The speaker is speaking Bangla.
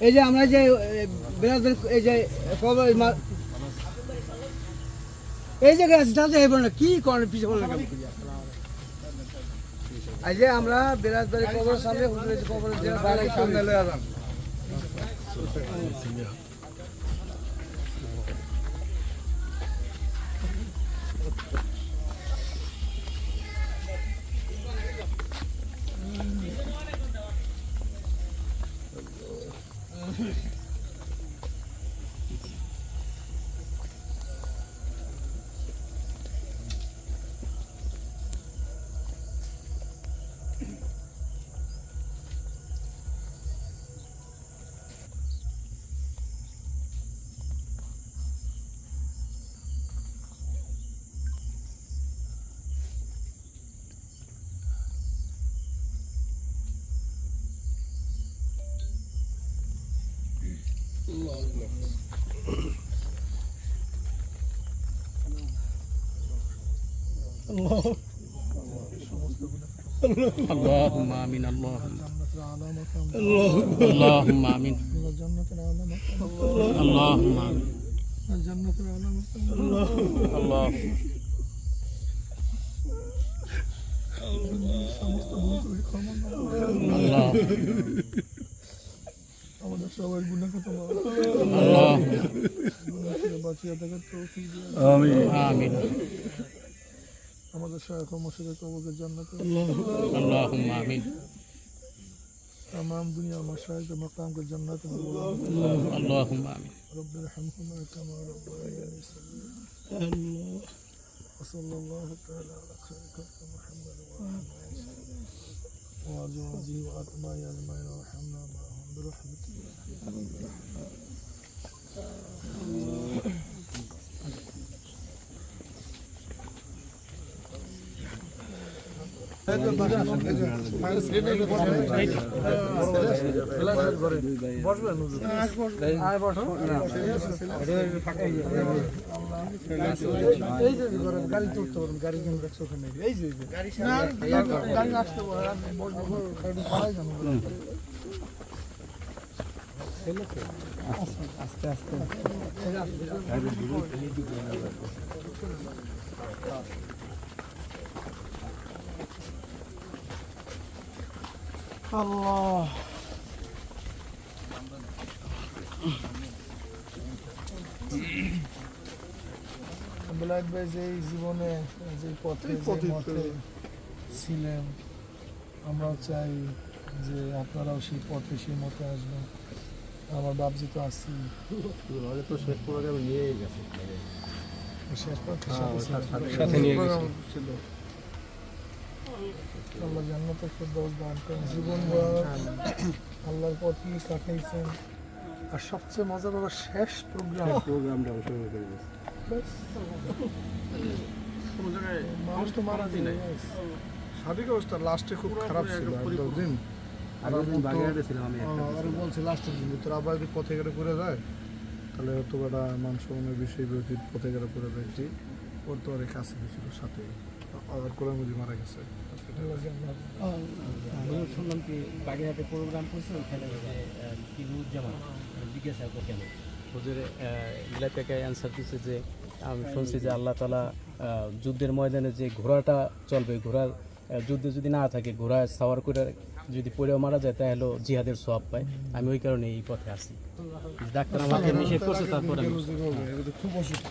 এই যে আমরা যে বেড়াদের এই যে এই জায়গায় আছি তাহলে এই না, কি করেন পিছিয়ে এই যে আমরা বেড়াদের কবর সামনে হুজুরের সামনে লয়ে আলাম اللهم امين اللهم اللهم امين اللهم امين اللهم الله আমাদের সবাই গুণা কথা الله বাঁচিয়ে থাকার তৌফিক দিয়ে امين আমাদের সহায়ক মসজিদের কবুলের জান্নাতে আল্লাহুম্মা আমিন। تمام دنيا مشايخ مقامك الجنة اللهم آمين رب ارحمهما كما ربياني صغيرا الله وصلى الله تعالى على خير خلق محمد وعلى آله وأزواجه وأتباعه أجمعين وارحمنا معهم برحمتك يا গাড়ি তুলতে পারবেন গাড়ি কেন রাখছো ওখানে এই যে গাড়ি আসতে পারে বসবো গাড়ি পাড়াই জানো আস্তে আস্তে। আল্লাহ। বিলাত ভাই যে এই জীবনে যে পথে যে ছিলেন আমরাও চাই যে আপনারাও সেই পথে সেই মতে আসবেন। আমার বাবজি তো আছি তো শেষ প্রোগ্রাম নিয়ে গেছে। শেষ পথে সাথে নিয়ে গেছে। আল্লাহ ফেরদাউস দান করেন। জীবন আল্লাহর কাটাইছেন। আর সবচেয়ে মজার হলো শেষ প্রোগ্রাম প্রোগ্রামটা অংশগ্রহণ করে মানুষ তো মারা যায়। শারীরিক অবস্থা। লাস্টে খুব খারাপ ছিল দিন। আর আগের দিন একটা লাস্টের দিন। তোর আবার যদি পথে করে যায় তাহলে হয়তো একটা মান সম্মানের বিষয় বিরোধী পথে করে যায়। ওর তো অনেক কাছে ছিল সাথে। মজি মারা গেছে। আমি শুনলাম কি বাগেরহাটে প্রোগ্রাম করছে কিরুজ্জামান জিজ্ঞাসা কেন? হুজুরে অ্যান্সার দিচ্ছে যে আমি শুনছি যে আল্লাহ তালা যুদ্ধের ময়দানে যে ঘোড়াটা চলবে ঘোড়ার যুদ্ধে যদি না থাকে ঘোড়া সাওয়ার করে যদি পড়েও মারা যায় তাহলে জিহাদের সব পায়। আমি ওই কারণে এই পথে আসি ডাক্তার আমাকে নিষেধ করছে তারপরে খুব অসুস্থ